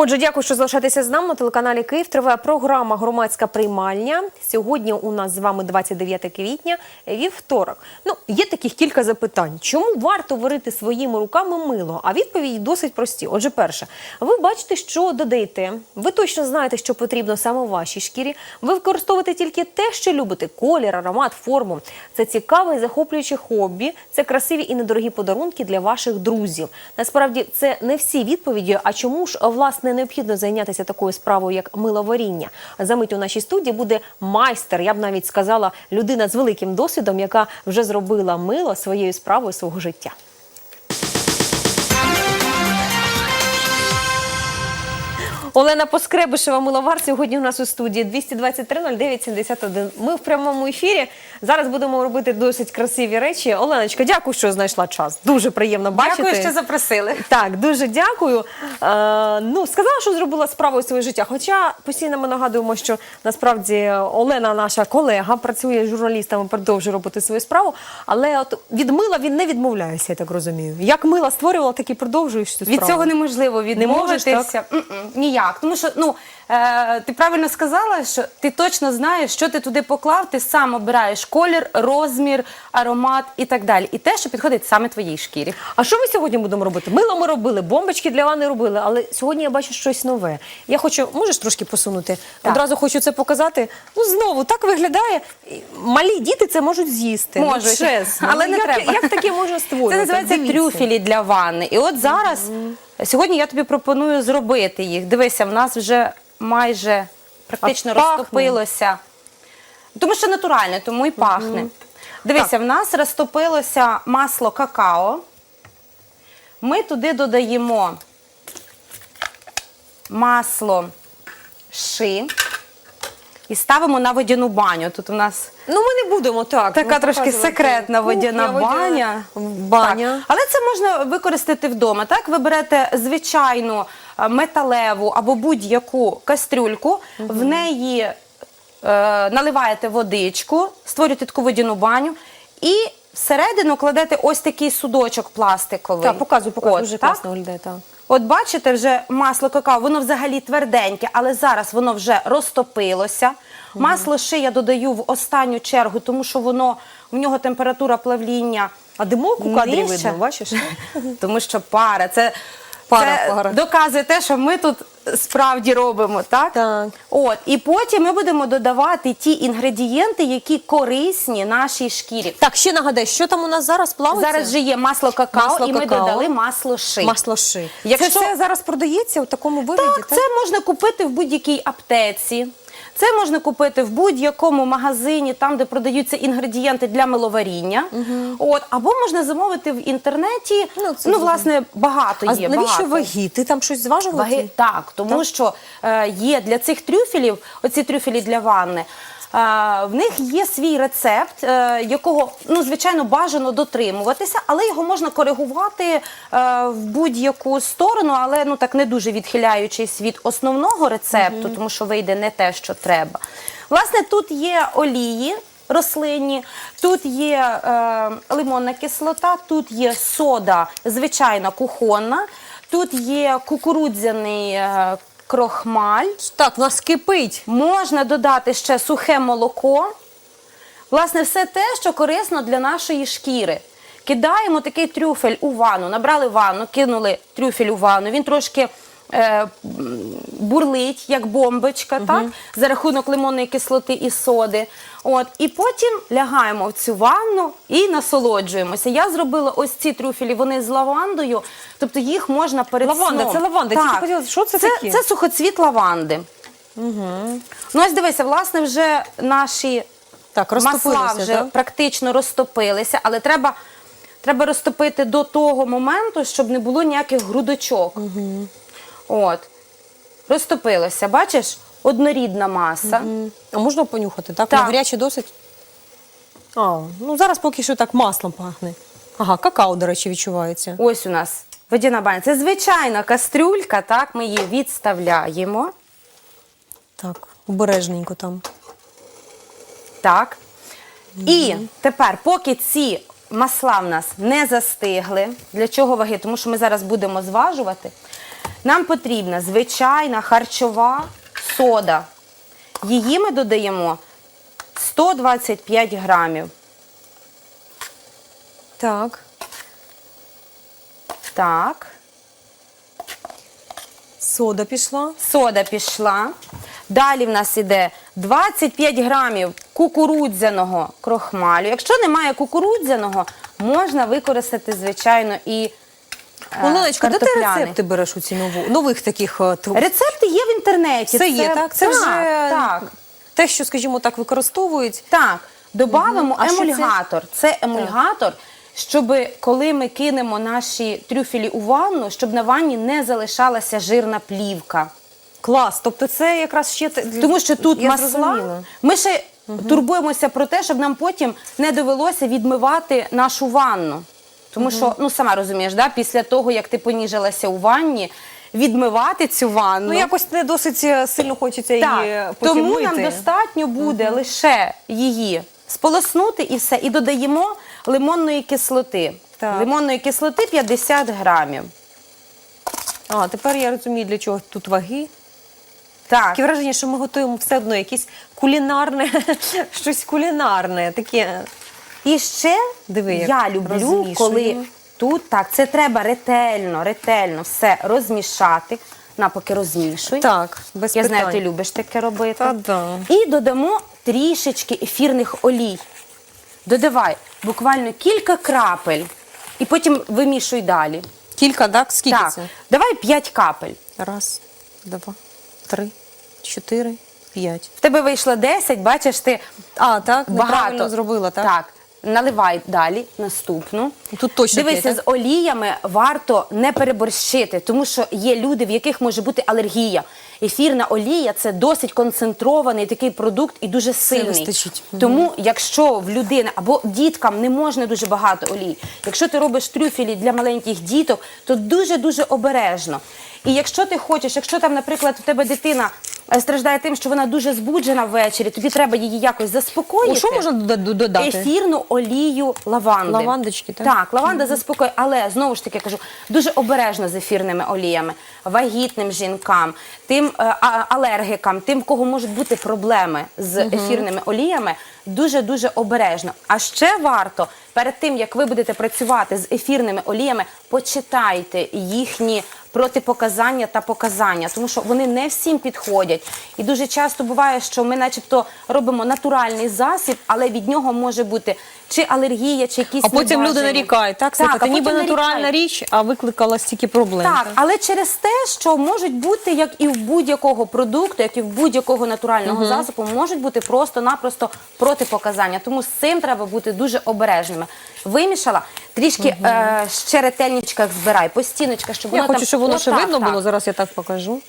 Отже, дякую, що залишаєтеся з нами на телеканалі Київ. Триває програма Громадська приймальня. Сьогодні у нас з вами 29 квітня, вівторок. Ну, є таких кілька запитань. Чому варто варити своїми руками мило? А відповіді досить прості. Отже, перше, ви бачите, що додаєте. Ви точно знаєте, що потрібно саме вашій шкірі. Ви використовуєте тільки те, що любите: колір, аромат, форму. Це цікаве і захоплююче хобі. Це красиві і недорогі подарунки для ваших друзів. Насправді це не всі відповіді. А чому ж власне необхідно зайнятися такою справою, як миловаріння? За мить у нашій студії буде майстер. Я б навіть сказала, людина з великим досвідом, яка вже зробила мило своєю справою свого життя. Олена Поскребишева, миловар, сьогодні у нас у студії 223 09 71. Ми в прямому ефірі. Зараз будемо робити досить красиві речі. Оленочка, дякую, що знайшла час. Дуже приємно бачити. Дякую, що запросили. Так, дуже дякую. Е, ну, сказала, що зробила справу своє життя. Хоча постійно ми нагадуємо, що насправді Олена, наша колега, працює журналістами, продовжує робити свою справу. Але от від мила він не відмовляється, я так розумію. Як мила створювала, так і продовжуєш цю Від цього неможливо можеш, відмовитися. М-м, Ніяк. Тому що ну, е, ти правильно сказала, що ти точно знаєш, що ти туди поклав, ти сам обираєш колір, розмір, аромат і так далі. І те, що підходить саме твоїй шкірі. А що ми сьогодні будемо робити? Мило ми робили, бомбочки для ванни робили, але сьогодні я бачу щось нове. Я хочу, можеш трошки посунути? Так. Одразу хочу це показати. Ну знову так виглядає. Малі діти це можуть з'їсти. Можуть. Ну, чесно. Але Ну, не як, треба. Як таке можна створювати? Це називається Дивіться. трюфелі для ванни. І от зараз, сьогодні я тобі пропоную зробити їх. Дивися, в нас вже майже практично пахне. розтопилося. Тому що натуральне, тому і пахне. Дивися, в нас розтопилося масло какао. Ми туди додаємо масло ши і ставимо на водяну баню. Тут у нас Ну ми не будемо так. Така трошки секретна Кухня, водяна баня. Баня. Так. Але це можна використати вдома. Так, ви берете звичайну е, металеву або будь-яку кастрюльку, в неї е, наливаєте водичку, створюєте таку водяну баню і всередину кладете ось такий судочок пластиковий. Так, показуй, показуй, От, дуже так? класно виглядає. Так. От бачите, вже масло какао, воно взагалі тверденьке, але зараз воно вже розтопилося. Масло ще я додаю в останню чергу, тому що воно в нього температура плавління. А димок у кадрі видно, бачиш? Тому що пара, це, Пара, це пара. доказує те, що ми тут справді робимо, так? Так. От, і потім ми будемо додавати ті інгредієнти, які корисні нашій шкірі. Так, ще нагадай, що там у нас зараз плавиться? Зараз же є масло какао, Масло і ми какао. додали масло ши. масло ши. Якщо- Це все зараз продається у такому вигляді? Так, це можна купити в будь-якій аптеці. Це можна купити в будь-якому магазині, там, де продаються інгредієнти для миловаріння. От, або можна замовити в інтернеті. Ну, Ну, власне, багато А є. навіщо багато. ваги? Ти там щось зважила? Ваги, так, тому що е, є для цих трюфелів, оці трюфелі для ванни. В них є свій рецепт, е, якого ну звичайно бажано дотримуватися, але його можна коригувати е, в будь-яку сторону, але ну так не дуже відхиляючись від основного рецепту, тому що вийде не те, що треба. Власне, тут є олії. Рослинні, тут є е, лимонна кислота, тут є сода, звичайна кухонна, тут є кукурудзяний е, крохмаль, Так, в нас кипить. можна додати ще сухе молоко. Власне, все те, що корисно для нашої шкіри. Кидаємо такий трюфель у ванну, набрали ванну, кинули трюфель у ванну. Він трошки е, бурлить, як бомбочка, так? за рахунок лимонної кислоти і соди. От, і потім лягаємо в цю ванну і насолоджуємося. Я зробила ось ці трюфелі, вони з лавандою, тобто їх можна перед Лаванда, сном. це лаванда. Так. тільки хотіла, що це це, таке? це сухоцвіт лаванди. Ну, ось дивися, власне, вже наші Так, масла вже так? практично розтопилися, але треба, треба розтопити до того моменту, щоб не було ніяких грудочок. От. Розтопилося, бачиш? Однорідна маса. А можна понюхати, так? Так. На досить? А, ну зараз поки що так маслом пахне. Ага, какао, до речі, відчувається. Ось у нас водяна баня. Це звичайна кастрюлька, так, ми її відставляємо. Так, обережненько там. Так. І тепер, поки ці масла в нас не застигли, для чого ваги? Тому що ми зараз будемо зважувати. Нам потрібна звичайна харчова сода. Її ми додаємо 125 грамів. Так. Так, Сода пішла. сода пішла. Далі в нас іде 25 грамів кукурудзяного крохмалю. Якщо немає кукурудзяного, можна використати, звичайно, і е, Оленочка, де ти рецепти береш у ці нову, нових таких? е, Рецепти є в інтернеті. Це є, так? Це вже так. те, що, скажімо так, використовують. Так, додамо емульгатор. Це емульгатор, щоб коли ми кинемо наші трюфелі у ванну, щоб на ванні не залишалася жирна плівка. Клас. Тобто це якраз ще... Тому що тут Я масла. зрозуміла. Ми ще турбуємося про те, щоб нам потім не довелося відмивати нашу ванну. Тому що, ну сама розумієш, да, після того, як ти поніжилася у ванні, відмивати цю ванну. Ну, якось не досить е, сильно хочеться її потім тому мити. нам достатньо буде лише її сполоснути і все. І додаємо лимонної кислоти. Так. Лимонної кислоти 50 грамів. А, тепер я розумію, для чого тут ваги. Так. Таке враження, що ми готуємо все одно якесь кулінарне, щось кулінарне, таке. І ще Диви, як я люблю, коли тут так, це треба ретельно, ретельно все розмішати. На поки розмішуй. Так, без Я питань. знаю, ти любиш таке робити. Та да. І додамо трішечки ефірних олій. Додавай буквально кілька крапель, і потім вимішуй далі. Кілька, так? Скільки так, це? давай 5 капель. Раз, два, три, чотири, п'ять. В тебе вийшло 10, бачиш, ти А, так, багато зробила, так? Так. Наливай далі наступну. Тут точно Дивися, з оліями варто не переборщити, тому що є люди, в яких може бути алергія. Ефірна олія це досить концентрований такий продукт і дуже сильний. вистачить. Тому, якщо в людини або діткам не можна дуже багато олій, якщо ти робиш трюфелі для маленьких діток, то дуже дуже обережно. І якщо ти хочеш, якщо там, наприклад, у тебе дитина е, страждає тим, що вона дуже збуджена ввечері, тобі треба її якось заспокоїти. О, що можна дода- додати? Ефірну олію лаванди. Лавандочки, так? Так, лаванда заспокоює, але знову ж таки кажу, дуже обережно з ефірними оліями. Вагітним жінкам, тим е, а- алергікам, тим, в кого можуть бути проблеми з ефірними оліями, дуже дуже обережно. А ще варто перед тим, як ви будете працювати з ефірними оліями, почитайте їхні протипоказання та показання, тому що вони не всім підходять. І дуже часто буває, що ми, начебто, робимо натуральний засіб, але від нього може бути чи алергія, чи якісь А потім люди небажані. нарікають, так? Так, а ніби потім натуральна нарікають. річ, а викликала стільки проблем. Так, але через те, що можуть бути, як і в будь-якого продукту, як і в будь-якого натурального засобу, можуть бути просто-напросто протипоказання. Тому з цим треба бути дуже обережними. Вимішала, трішки е, ще ретельничках збирай, по стіночках, щоб Я воно хочу, там щоб воно ще отак, видно так. було. Зараз я так покажу.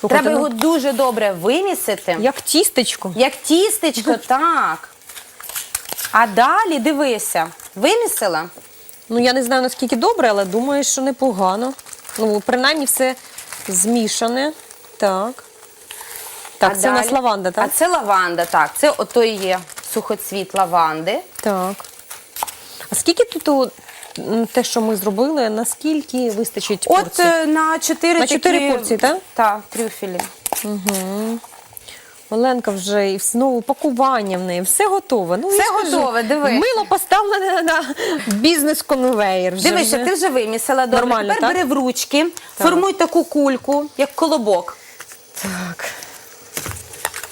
Треба Слухайте, його ну, дуже добре вимісити, як, тістечко. Як тістечко, так. А далі дивися, вимісила. Ну, я не знаю, наскільки добре, але думаю, що непогано. Ну, принаймні все змішане. Так. Так, А це у нас далі- лаванда, так? А це лаванда, так. Це ото і є сухоцвіт лаванди. Так. А скільки тут м, те, що ми зробили, наскільки вистачить От порцій? е, на чотири На чотири порції, так? Так, трюфелі. Оленка вже і знову пакування в неї, все готове. Ну, Все я готове, дивись. Мило поставлене на бізнес-конвейер. Вже Дивися, ти вже вимісила добре. Нормально, Тепер так? бери в ручки, формуй таку кульку, як колобок. Так.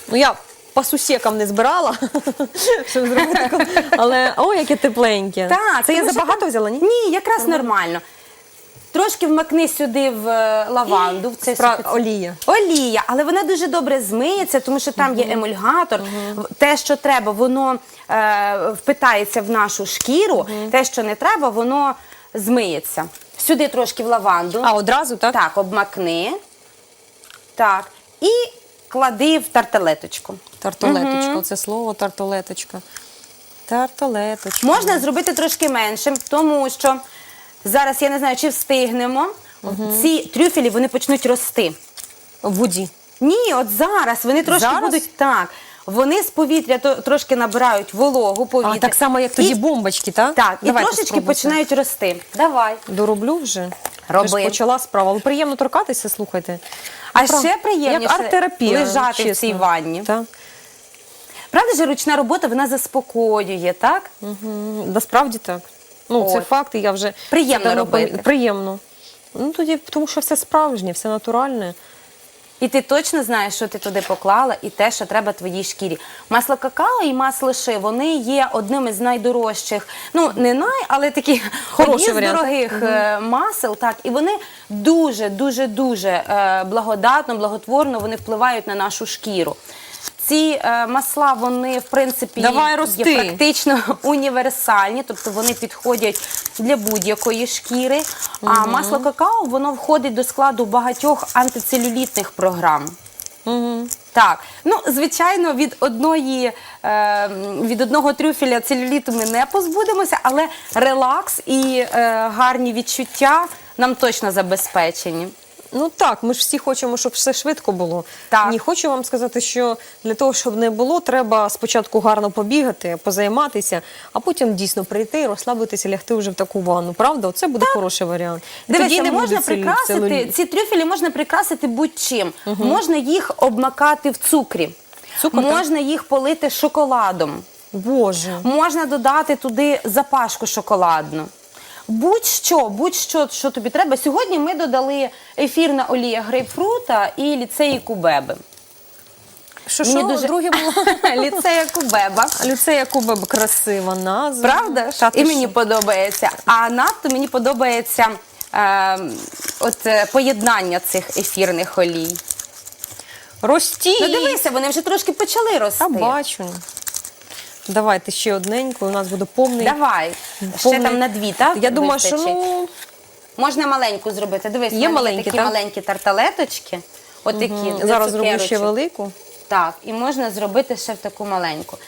Ну, я по сусікам не збирала, щоб зробити. Але о, яке тепленьке. Так, Це я тому що забагато там- взяла, ні? Ні, якраз нормально. Трошки вмакни сюди в е, лаванду, в цей Спра- сухоцвіт. олія. Олія, але вона дуже добре змиється, тому що там є емульгатор. В- Те, що треба, воно е, впитається в нашу шкіру. Те, що не треба, воно змиється. Сюди трошки в лаванду. А, одразу, так? Так, обмакни. Так. І клади в тарталеточку. Тарталеточка, це слово тарталеточка. Тарталеточка. Можна зробити трошки меншим, тому що зараз я не знаю, чи встигнемо. Ці трюфелі вони почнуть рости. В воді. Ні, от зараз вони трошки Зараз? будуть так. Вони з повітря то, трошки набирають вологу повітря. А так само, як тоді і, бомбочки, так? Так, і Давайте трошечки спробуйте. починають рости. Давай. Дороблю вже. Роби. Ж почала справу, але приємно торкатися, слухайте. А прав- ще приємніше як арт-терапія, лежати в чесно. цій ванні. Так. Правда ж, ручна робота вона заспокоює, так? М, Насправді так. Ну, це От. факт, і я вже Приємно давно робити. пам'ят- Приємно. Ну тоді, тому що все справжнє, все натуральне. І ти точно знаєш, що ти туди поклала, і те, що треба твоїй шкірі. Масло какао і масло ши, вони є одним із найдорожчих. Ну не най, але такі Хороший одні з варіант. дорогих е, масел. Так, і вони дуже, дуже, дуже е, благодатно, благотворно вони впливають на нашу шкіру. Ці е, масла, вони в принципі Давай рости. є практично універсальні, тобто вони підходять для будь-якої шкіри. А масло какао воно входить до складу багатьох антицелюлітних програм. Угу. Так, ну звичайно, від одної е, від одного трюфеля целюліту ми не позбудемося, але релакс і е, гарні відчуття нам точно забезпечені. Ну так, ми ж всі хочемо, щоб все швидко було. Так. Ні, хочу вам сказати, що для того, щоб не було, треба спочатку гарно побігати, позайматися, а потім дійсно прийти розслабитися, лягти вже в таку ванну. Правда? Оце буде хороший варіант. І тоді не можна прикрасити ці трюфелі можна прикрасити будь-чим. Можна їх обмакати в цукрі, Цукор, так? можна їх полити шоколадом. Боже. Можна додати туди запашку шоколадну. Будь-що, будь-що, що тобі треба. Сьогодні ми додали ефірна олія грейпфрута і ліцеї кубеби. Що, Мені дуже- Друге було? Ліцея кубеба. Люцея Кубеб красива назва. Правда? Та ти І мені що? подобається. А надто мені подобається е, от, е, поєднання цих ефірних олій. Ростіть! Ну дивися, вони вже трошки почали рости. Та бачу. Давайте ще одненьку, у нас буде повний. Давай. Ще повний- там на дві, так? Я думаю, що вистачить? ну, Можна маленьку зробити. Дивись, Є в мене маленькі, такі так? маленькі тарталеточки. Отакі. для зараз зроблю ще цукерочок. велику. Так, і можна зробити ще в таку маленьку.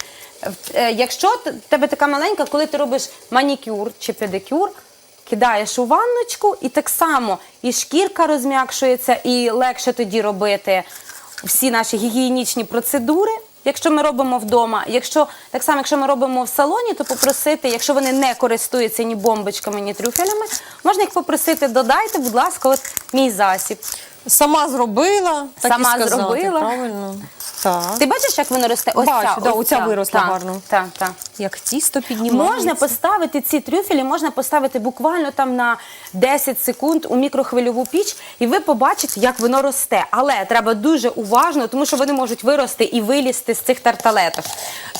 Е, Якщо т- в тебе така маленька, коли ти робиш манікюр чи педикюр, кидаєш у ванночку, і так само і шкірка розм'якшується, і легше тоді робити всі наші гігієнічні процедури. Якщо ми робимо вдома, якщо так само, якщо ми робимо в салоні, то попросити, якщо вони не користуються ні бомбочками, ні трюфелями, можна їх попросити, додайте, будь ласка, от мій засіб. Сама зробила, так Сама і сказати, зробила. правильно. Так. Ти бачиш, як воно росте? Ось Бачу, ця, да, ось оця ця. виросла Так, гарно. Так, так. Як тісто піднімається. Можна поставити ці трюфелі, можна поставити буквально там на 10 секунд у мікрохвильову піч, і ви побачите, як воно росте. Але треба дуже уважно, тому що вони можуть вирости і вилізти з цих тарталеток.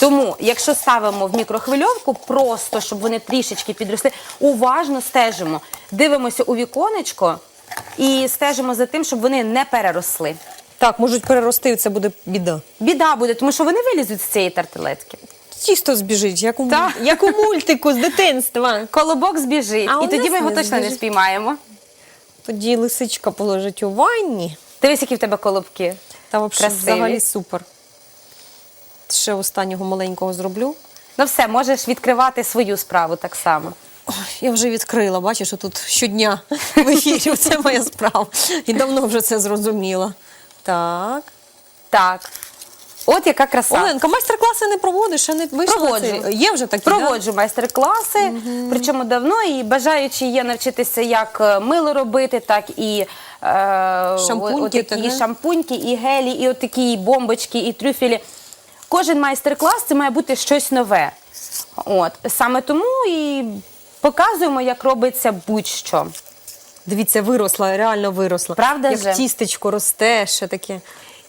Тому, якщо ставимо в мікрохвильовку, просто щоб вони трішечки підросли, уважно стежимо, дивимося у віконечко і стежимо за тим, щоб вони не переросли. Так, можуть перерости, і це буде біда. Біда буде, тому що вони вилізуть з цієї тарталетки. Тісто збіжить, як у, Так. як у мультику з дитинства. Колобок збіжить, А у і тоді нас ми його не точно не збіжить. спіймаємо. Тоді лисичка положить у ванні. Дивись, які в тебе колобки. Та взагалі, Красиві. взагалі супер. Ще останнього маленького зроблю. Ну все, можеш відкривати свою справу так само. Ой, я вже відкрила, бачиш, що тут щодня в ефірі. Це моя справа. І давно вже це зрозуміла. Так. Так. От яка краса. Оленка, майстер-класи не проводиш, ще не вийшла. Проводжу. це? Є вже такі? Проводжу майстер-класи, причому давно, і бажаючи є навчитися як е, мило робити, так і е, Шампуньки, от такі так, шампуньки, і гелі, і от такі бомбочки, і трюфелі. Кожен майстер-клас це має бути щось нове. От саме тому і показуємо, як робиться будь-що. Дивіться, виросла, реально виросла. Правда Як же? тістечко росте, ще таке.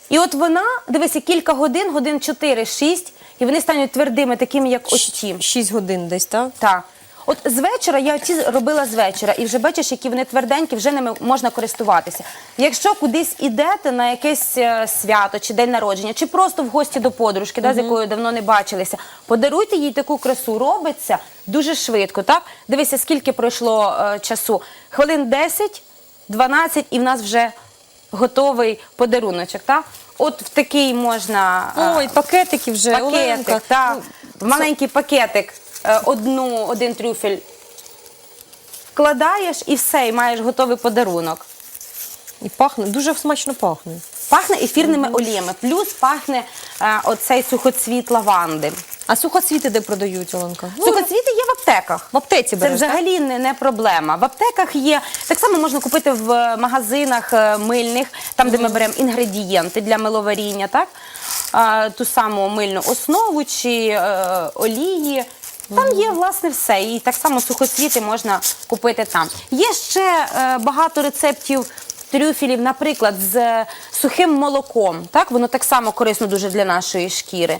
І от вона, дивися, кілька годин, годин 4-6, і вони стануть твердими, такими, як ось ті. Шість годин десь, так? Так. От з вечора я ці робила з вечора, і вже бачиш, які вони тверденькі, вже ними можна користуватися. Якщо кудись ідете на якесь е, свято чи день народження, чи просто в гості до подружки, да, з якою давно не бачилися, подаруйте їй таку красу. Робиться дуже швидко. Так, дивися, скільки пройшло е, часу. Хвилин 10, 12, і в нас вже готовий подаруночок. Так? От в такий можна. е, Ой, пакетики вже, пакетик, Оленка. Ну, в маленький пакетик е, одну, один трюфель вкладаєш і все, і маєш готовий подарунок. І пахне, дуже смачно пахне. Пахне ефірними оліями, плюс пахне е, оцей сухоцвіт лаванди. А сухоцвіти де продають, Оленка? Ну, Сухоцвіти є в аптеках. В аптеці Це береш, взагалі не, не проблема. В аптеках є так само можна купити в е, магазинах е, мильних, там де ми беремо інгредієнти для миловаріння, так а, ту саму мильну основу чи е, олії. Там є власне все. І так само сухоцвіти можна купити там. Є ще е, багато рецептів. Трюфелів, наприклад, з сухим молоком, так воно так само корисно дуже для нашої шкіри.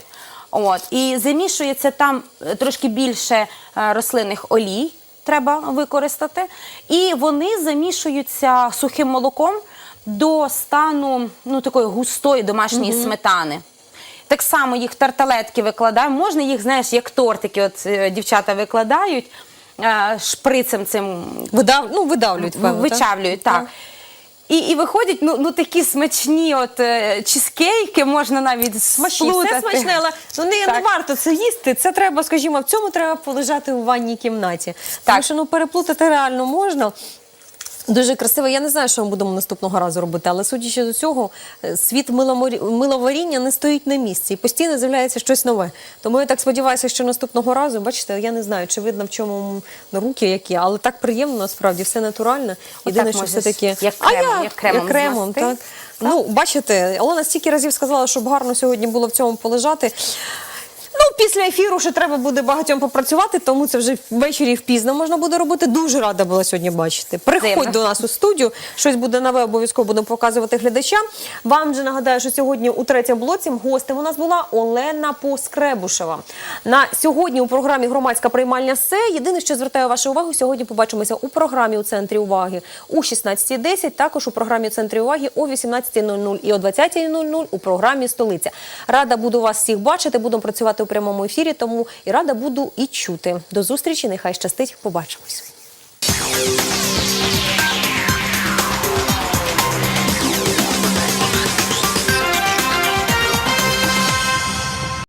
От і замішується там е, трошки більше е, рослинних олій, треба використати. І вони замішуються сухим молоком до стану ну такої густої домашньої сметани. Так само їх тарталетки викладаємо. Можна їх, знаєш, як тортики, от е, дівчата викладають е, шприцем цим Видав, ну, видавлюють, певно, вичавлюють, так. І, і виходять ну, ну такі смачні от е, чизкейки, можна навіть Смачні, все смачне, але ну, не, не варто це їсти. Це треба, скажімо, в цьому треба полежати у ванній кімнаті. Тому Так. що ну, переплутати реально можна. Дуже красиво. Я не знаю, що ми будемо наступного разу робити, але судячи до цього, е, світ миловаріння не стоїть на місці і постійно з'являється щось нове. Тому я так сподіваюся, що наступного разу, бачите, я не знаю, чи видно в чому руки які, але так приємно насправді, все натурально. Єдине, що все таки як а кремом, як, як кремом кремом так. Ну, бачите, Олена стільки разів сказала, щоб гарно сьогодні було в цьому полежати. Ну, після ефіру ще треба буде багатьом попрацювати, тому це вже ввечері впізно можна буде робити. Дуже рада була сьогодні бачити. Приходь Взаємно. до нас у студію, щось буде нове, обов'язково будемо показувати глядачам. Вам же нагадаю, що сьогодні у третьому блоці гостем у нас була Олена Поскребушева. На сьогодні у програмі Громадська приймальня все. Єдине, що звертаю вашу увагу, сьогодні побачимося у програмі у центрі уваги у 16.10, також у програмі у центрі уваги о 18.00 і о 20.00 у програмі Столиця. Рада буду вас всіх бачити, будемо працювати у прямому ефірі, тому і рада буду і чути. До зустрічі, нехай щастить. Побачимось.